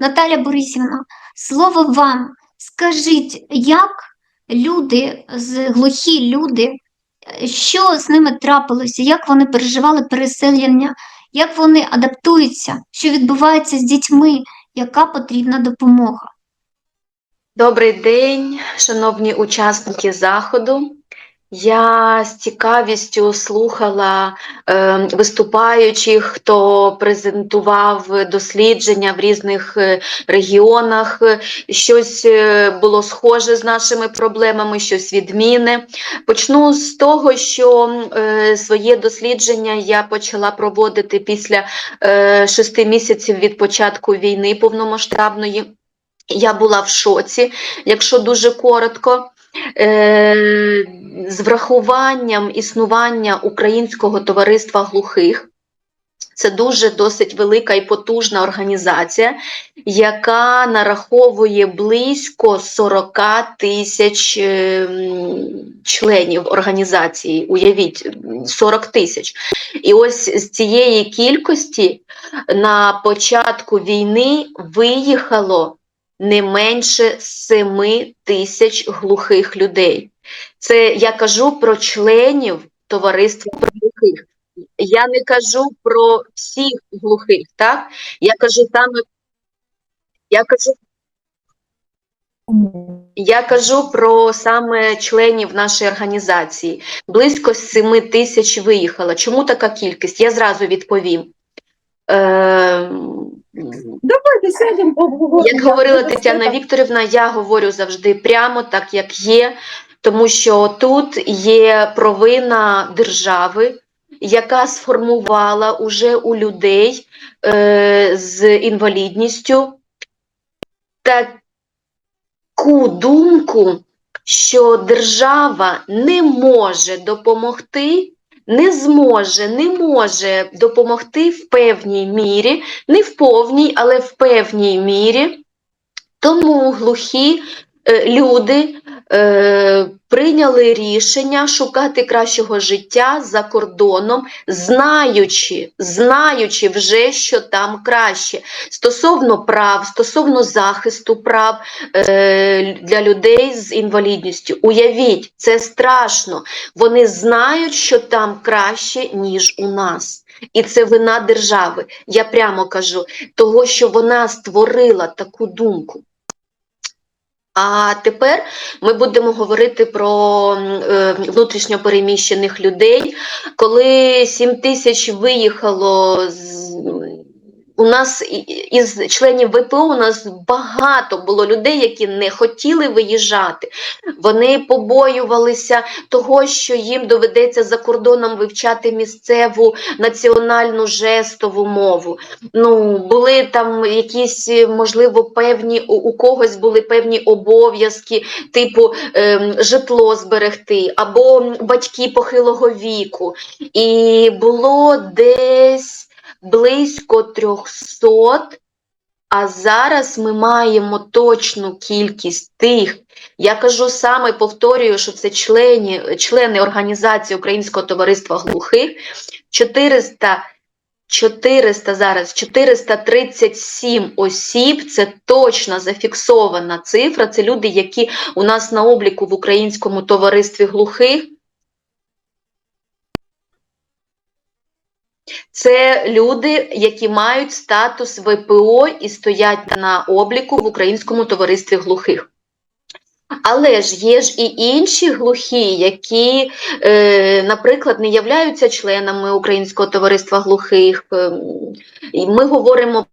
Наталя Борисівна, слово вам. Скажіть, як люди, глухі люди, е, що з ними трапилося, як вони переживали переселення, як вони адаптуються, що відбувається з дітьми, яка потрібна допомога? Добрий день, шановні учасники заходу. Я з цікавістю слухала е, виступаючих, хто презентував дослідження в різних е, регіонах. Щось е, було схоже з нашими проблемами, щось відмінне. Почну з того, що е, своє дослідження я почала проводити після е, шести місяців від початку війни повномасштабної. Я була в шоці, якщо дуже коротко. Е, з врахуванням існування Українського товариства глухих. Це дуже досить велика і потужна організація, яка нараховує близько 40 тисяч е, членів організації. Уявіть, 40 тисяч. І ось з цієї кількості на початку війни виїхало не менше 7 тисяч глухих людей. Це я кажу про членів товариства глухих. Я не кажу про всіх глухих, так? Я кажу саме, я кажу, я кажу про саме членів нашої організації. Близько 7 тисяч виїхало. Чому така кількість? Я зразу відповім. Е, Давайте сядемо поговоримо. Як говорила Тетяна Вікторівна, я говорю завжди прямо так, як є, тому що тут є провина держави, яка сформувала уже у людей е, з інвалідністю таку думку, що держава не може допомогти. Не зможе, не може допомогти в певній мірі, не в повній, але в певній мірі. Тому глухі люди е, прийняли рішення шукати кращого життя за кордоном, знаючи, знаючи вже, що там краще. Стосовно прав, стосовно захисту прав е, для людей з інвалідністю. Уявіть, це страшно. Вони знають, що там краще, ніж у нас. І це вина держави. Я прямо кажу, того, що вона створила таку думку. А тепер ми будемо говорити про е, внутрішньо переміщених людей. Коли 7 тисяч виїхало з. У нас із членів ВПО у нас багато було людей, які не хотіли виїжджати. Вони побоювалися того, що їм доведеться за кордоном вивчати місцеву національну жестову мову. Ну, були там якісь, е, можливо, певні у, когось були певні обов'язки, типу ем, житло зберегти, або батьки похилого віку. І було десь близько 300, а зараз ми маємо точну кількість тих. Я кажу саме, повторюю, що це члені, члени організації Українського товариства глухих 400 400 зараз 437 осіб. Це точно зафіксована цифра. Це люди, які у нас на обліку в Українському товаристві глухих. Це люди, які мають статус ВПО і стоять на обліку в Українському товаристві глухих. Але ж є ж і інші глухі, які, е, наприклад, не являються членами Українського товариства глухих. І ми говоримо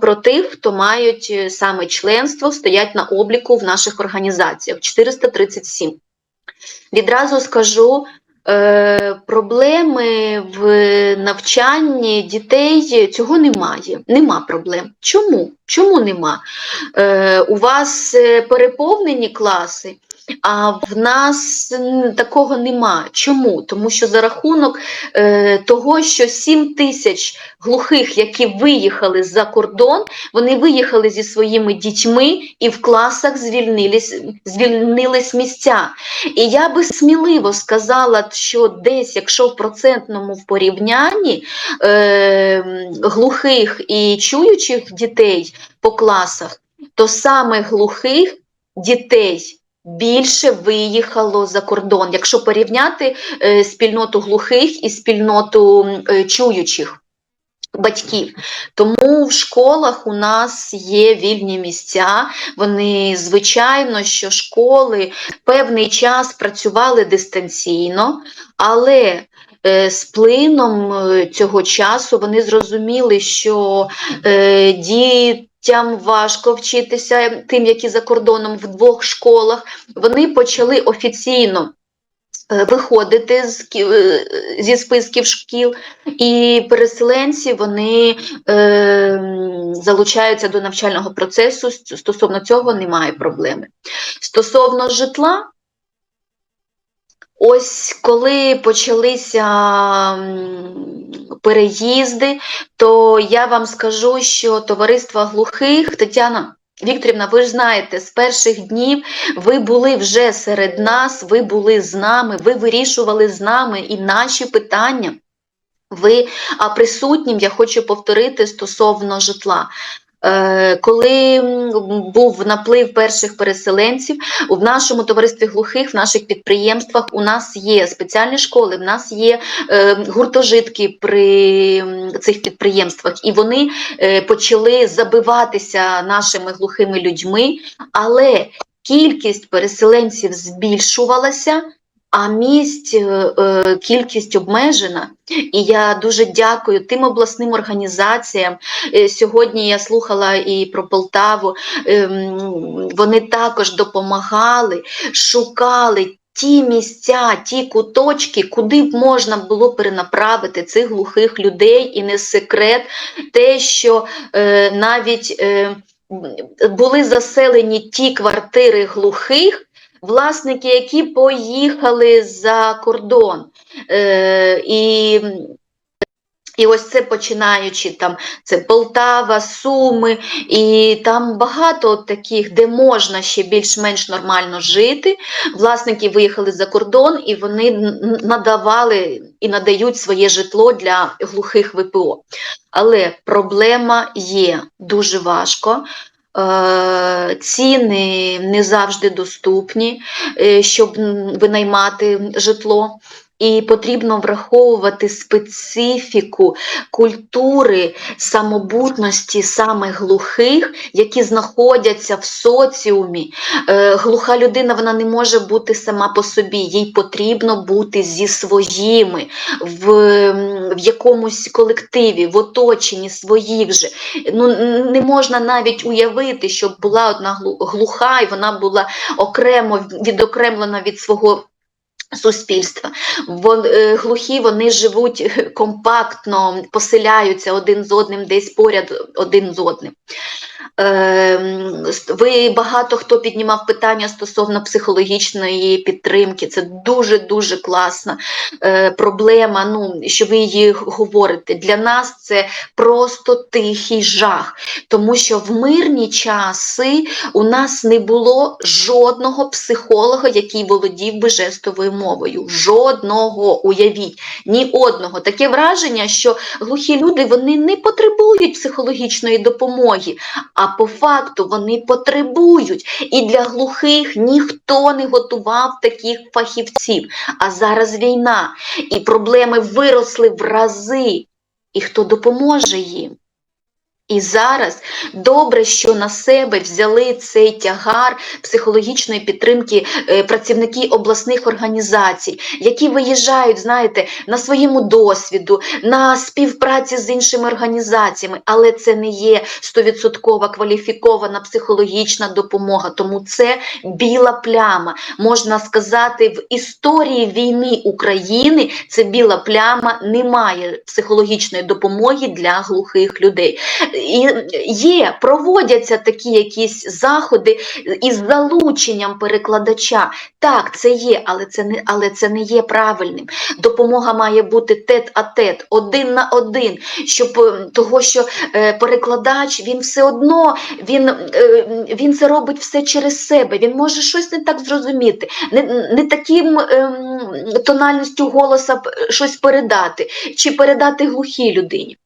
про тих, хто мають е, саме членство, стоять на обліку в наших організаціях 437. Відразу скажу, е, проблеми в навчанні дітей цього немає. Нема проблем. Чому? Чому нема? Е, у вас е, переповнені класи, а в нас такого нема. Чому? Тому що за рахунок е, того, що 7 тисяч глухих, які виїхали за кордон, вони виїхали зі своїми дітьми і в класах звільнились, звільнились місця. І я би сміливо сказала, що десь, якщо в процентному порівнянні е, глухих і чуючих дітей по класах, то саме глухих дітей більше виїхало за кордон, якщо порівняти е, спільноту глухих і спільноту е, чуючих. Батьків, тому в школах у нас є вільні місця. Вони звичайно, що школи певний час працювали дистанційно, але е, з плином цього часу вони зрозуміли, що е, дітям важко вчитися тим, які за кордоном в двох школах. Вони почали офіційно. е, Виходити з, е, зі списків шкіл, і переселенці вони е, залучаються до навчального процесу. Стосовно цього немає проблеми. Стосовно житла, ось коли почалися переїзди, то я вам скажу, що товариство глухих Тетяна. Вікторівна, ви ж знаєте, з перших днів ви були вже серед нас, ви були з нами, ви вирішували з нами і наші питання. Ви, присутнім я хочу повторити стосовно житла. Е, Коли був наплив перших переселенців, в нашому товаристві глухих, в наших підприємствах у нас є спеціальні школи, в нас є е, гуртожитки при цих підприємствах, і вони е, почали забиватися нашими глухими людьми, але кількість переселенців збільшувалася. А місць е, е, кількість обмежена, і я дуже дякую тим обласним організаціям. Е, Сьогодні я слухала і про Полтаву. ем, Вони також допомагали, шукали ті місця, ті куточки, куди б можна було перенаправити цих глухих людей, і не секрет те, що е, навіть е, були заселені ті квартири глухих. Власники, які поїхали за кордон. Е, і, і ось це починаючи там, це Полтава, Суми, і там багато таких, де можна ще більш-менш нормально жити. Власники виїхали за кордон і вони надавали і надають своє житло для глухих ВПО. Але проблема є дуже важко. Е, Ціни не завжди доступні, е, щоб винаймати житло. І потрібно враховувати специфіку культури самобутності саме глухих, які знаходяться в соціумі. Е, глуха людина вона не може бути сама по собі, їй потрібно бути зі своїми в, в якомусь колективі, в оточенні своїх же. Ну, не можна навіть уявити, щоб була одна глу- глуха, і вона була окремо відокремлена від свого. Суспільства. Вон, е, глухі вони живуть е, компактно, поселяються один з одним, десь поряд один з одним. Е, ви багато хто піднімав питання стосовно психологічної підтримки. Це дуже-дуже класна е, проблема. Ну, що ви її говорите. Для нас це просто тихий жах, тому що в мирні часи у нас не було жодного психолога, який володів би жестовою мовою. Жодного, уявіть, ні одного. Таке враження, що глухі люди вони не потребують психологічної допомоги, а по факту вони потребують. І для глухих ніхто не готував таких фахівців. А зараз війна, і проблеми виросли в рази. І хто допоможе їм? І зараз добре, що на себе взяли цей тягар психологічної підтримки е, працівники обласних організацій, які виїжджають, знаєте, на своєму досвіду, на співпраці з іншими організаціями, але це не є стовідсоткова кваліфікована психологічна допомога. Тому це біла пляма. Можна сказати, в історії війни України це біла пляма, немає психологічної допомоги для глухих людей. Є, проводяться такі якісь заходи із залученням перекладача. Так, це є, але це не, але це не є правильним. Допомога має бути тет-а-тет, один на один, щоб е, того, що е, перекладач він все одно він, е, він це робить все через себе. Він може щось не так зрозуміти, не, не таким ем, тональністю голоса щось передати, чи передати глухій людині.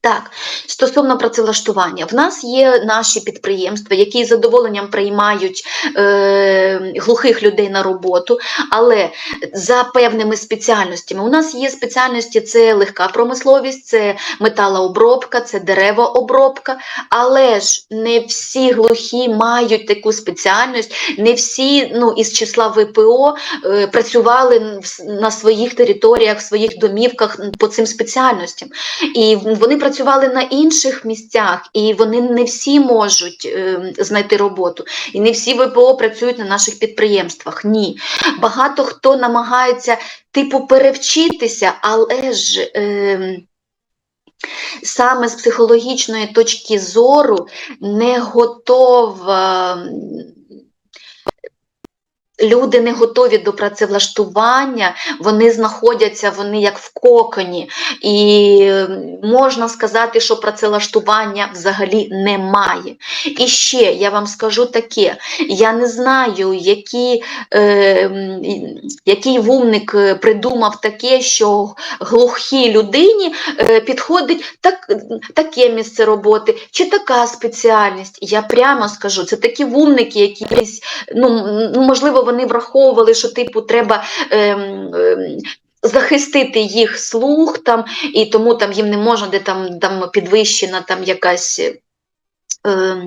Так, стосовно працевлаштування, в нас є наші підприємства, які з задоволенням приймають е, глухих людей на роботу, але за певними спеціальностями. У нас є спеціальності: це легка промисловість, це металообробка, це деревообробка, але ж не всі глухі мають таку спеціальність, не всі ну, із числа ВПО е, працювали на своїх територіях, в своїх домівках по цим спеціальностям. І вони працювали на інших місцях, і вони не всі можуть е, знайти роботу. І не всі ВПО працюють на наших підприємствах. Ні. Багато хто намагається типу перевчитися, але ж. Е, Саме з психологічної точки зору не готова. Люди не готові до працевлаштування, вони знаходяться, вони як в коконі, і можна сказати, що працевлаштування взагалі немає. І ще я вам скажу таке: я не знаю, які, е, який вумник е, придумав таке, що глухій людині е, підходить так, таке місце роботи чи така спеціальність. Я прямо скажу, це такі вумники, якісь, ну, можливо, вони враховували, що типу треба. Ем, ем, Захистити їх слух там, і тому там їм не можна, де там, там підвищена там якась е,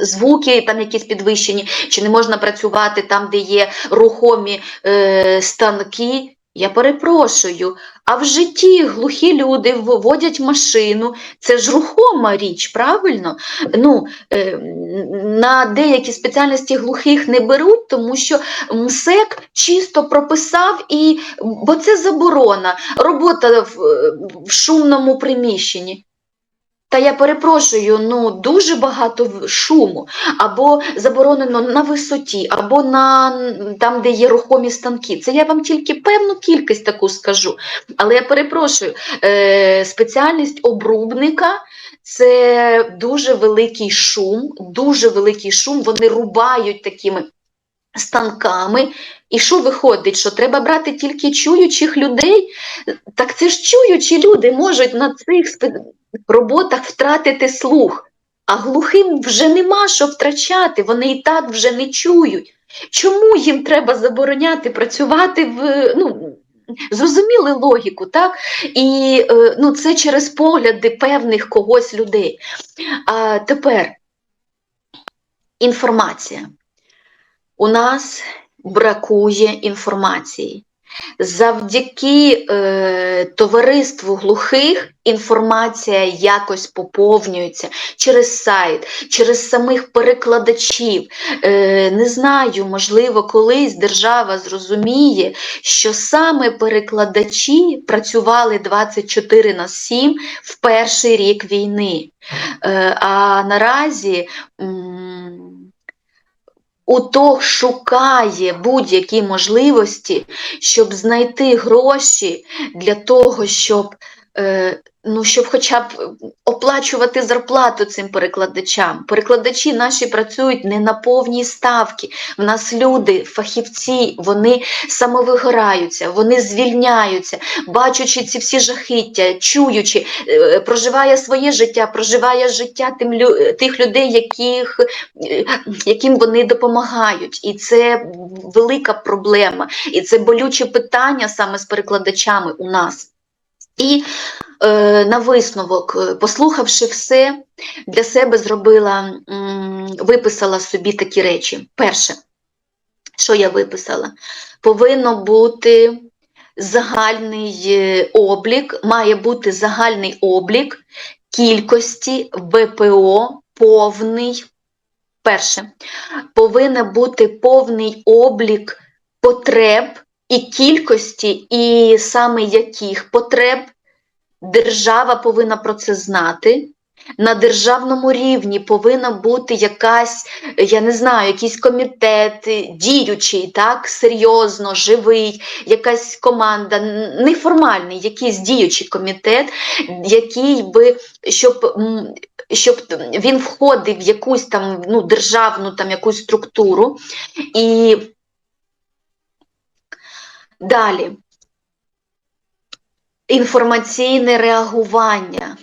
звуки, там якісь підвищені, чи не можна працювати там, де є рухомі е, станки. Я перепрошую, а в житті глухі люди водять машину, це ж рухома річ, правильно? Ну, е, на деякі спеціальності глухих не беруть, тому що МСЕК чисто прописав, і, бо це заборона, робота в шумному приміщенні. Та я перепрошую, ну дуже багато шуму, або заборонено на висоті, або на там, де є рухомі станки. Це я вам тільки певну кількість таку скажу. Але я перепрошую, е, спеціальність обрубника це дуже великий шум, дуже великий шум. Вони рубають такими станками. І що виходить, що треба брати тільки чуючих людей? Так це ж чуючі люди можуть на цих роботах втратити слух, а глухим вже нема що втрачати, вони і так вже не чують. Чому їм треба забороняти працювати в ну, зрозуміли логіку, так? І е, ну, це через погляди певних когось людей. А тепер інформація. У нас бракує інформації. Завдяки е, товариству глухих інформація якось поповнюється через сайт, через самих перекладачів. Е, не знаю, можливо, колись держава зрозуміє, що саме перекладачі працювали 24 на 7 в перший рік війни. Е, а наразі. М, УТОГ шукає будь-які можливості, щоб знайти гроші для того, щоб, е, ну, щоб хоча б оплачувати зарплату цим перекладачам. Перекладачі наші працюють не на повній ставки. В нас люди, фахівці, вони самовигораються, вони звільняються, бачачи ці всі жахіття, чуючи, е, проживає своє життя, проживає життя тим, лю- тих людей, яких е, яким вони допомагають. І це велика проблема, і це болюче питання саме з перекладачами у нас. І е, на висновок, е, послухавши все, для себе зробила, м, виписала собі такі речі. Перше, що я виписала? Повинно бути загальний е, облік, має бути загальний облік кількості ВПО повний. Перше, повинен бути повний облік потреб і кількості, і саме яких потреб держава повинна про це знати. На державному рівні повинна бути якась, я не знаю, якийсь комітет діючий, так, серйозно, живий, якась команда, неформальний, якийсь діючий комітет, який би, щоб, щоб він входив в якусь там ну, державну там, якусь структуру. І далі інформаційне реагування.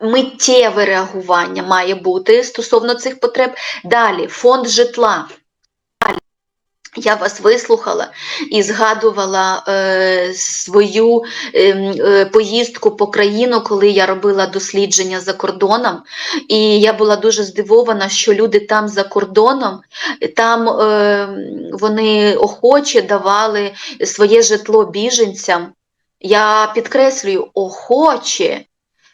миттєве реагування має бути стосовно цих потреб. Далі, фонд житла. Я вас вислухала і згадувала е, свою ем, е, поїздку по країну, коли я робила дослідження за кордоном. І я була дуже здивована, що люди там за кордоном, там е, вони охоче давали своє житло біженцям. Я підкреслюю, охоче.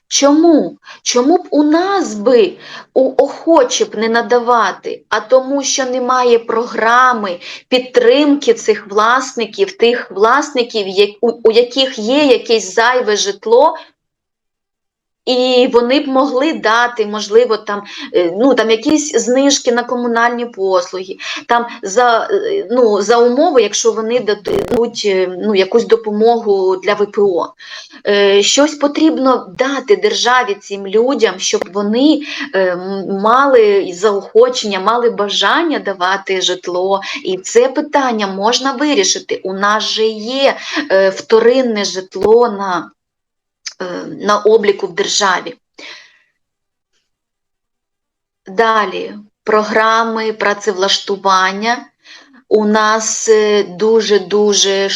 Чому? Чому б у нас би у охоче б не надавати, а тому, що немає програми підтримки цих власників, тих власників, у, яких є якесь зайве житло, і вони б могли дати, можливо, там, е, ну, там якісь знижки на комунальні послуги, там за, е, ну, за умови, якщо вони дадуть е, ну, якусь допомогу для ВПО. Щось потрібно дати державі цим людям, щоб вони мали заохочення, мали бажання давати житло. І це питання можна вирішити. У нас же є вторинне житло на, на обліку в державі. Далі програми працевлаштування у нас е, дуже-дуже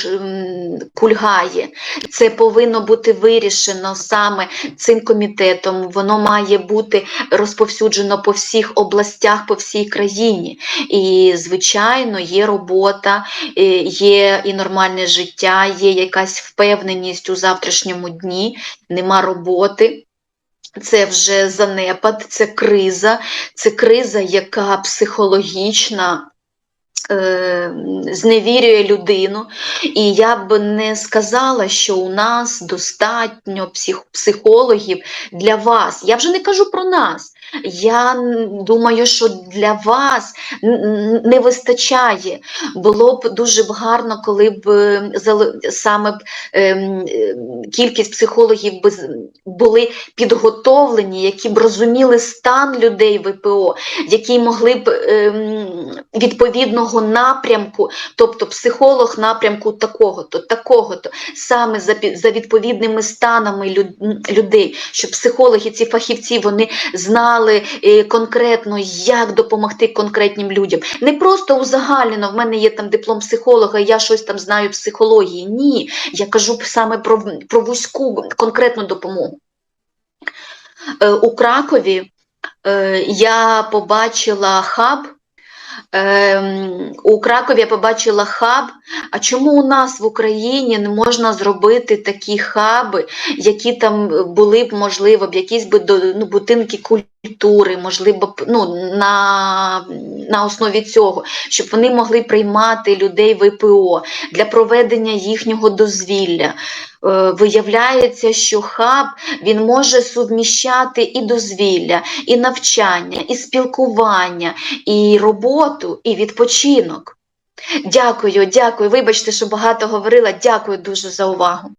кульгає. Це повинно бути вирішено саме цим комітетом. Воно має бути розповсюджено по всіх областях, по всій країні. І, звичайно, є робота, е, є і нормальне життя, є якась впевненість у завтрашньому дні, нема роботи. Це вже занепад, це криза, це криза, яка психологічна. Е, Зневірює людину, і я б не сказала, що у нас достатньо псих, психологів для вас. Я вже не кажу про нас. Я думаю, що для вас не вистачає. Було б дуже гарно, коли б е, саме ем, кількість психологів були підготовлені, які б розуміли стан людей ВПО, які могли б ем, відповідного напрямку, тобто психолог напрямку такого-то, такого-то, саме за, за відповідними станами людей, щоб психологи, ці фахівці, вони знали е, конкретно, як допомогти конкретним людям. Не просто узагальнено, в мене є там диплом психолога, я щось там знаю психології. Ні, я кажу саме про, про вузьку конкретну допомогу. Е, У Кракові е, я побачила хаб. Ем, у Кракові я побачила хаб. А чому у нас в Україні не можна зробити такі хаби, які там були б, можливо, б якісь би ну, будинки культури, можливо, ну, на, на основі цього, щоб вони могли приймати людей ВПО для проведення їхнього дозвілля. Е, Виявляється, що хаб він може суміщати і дозвілля, і навчання, і спілкування, і роботу, і відпочинок. Дякую, дякую. Вибачте, що багато говорила. Дякую дуже за увагу.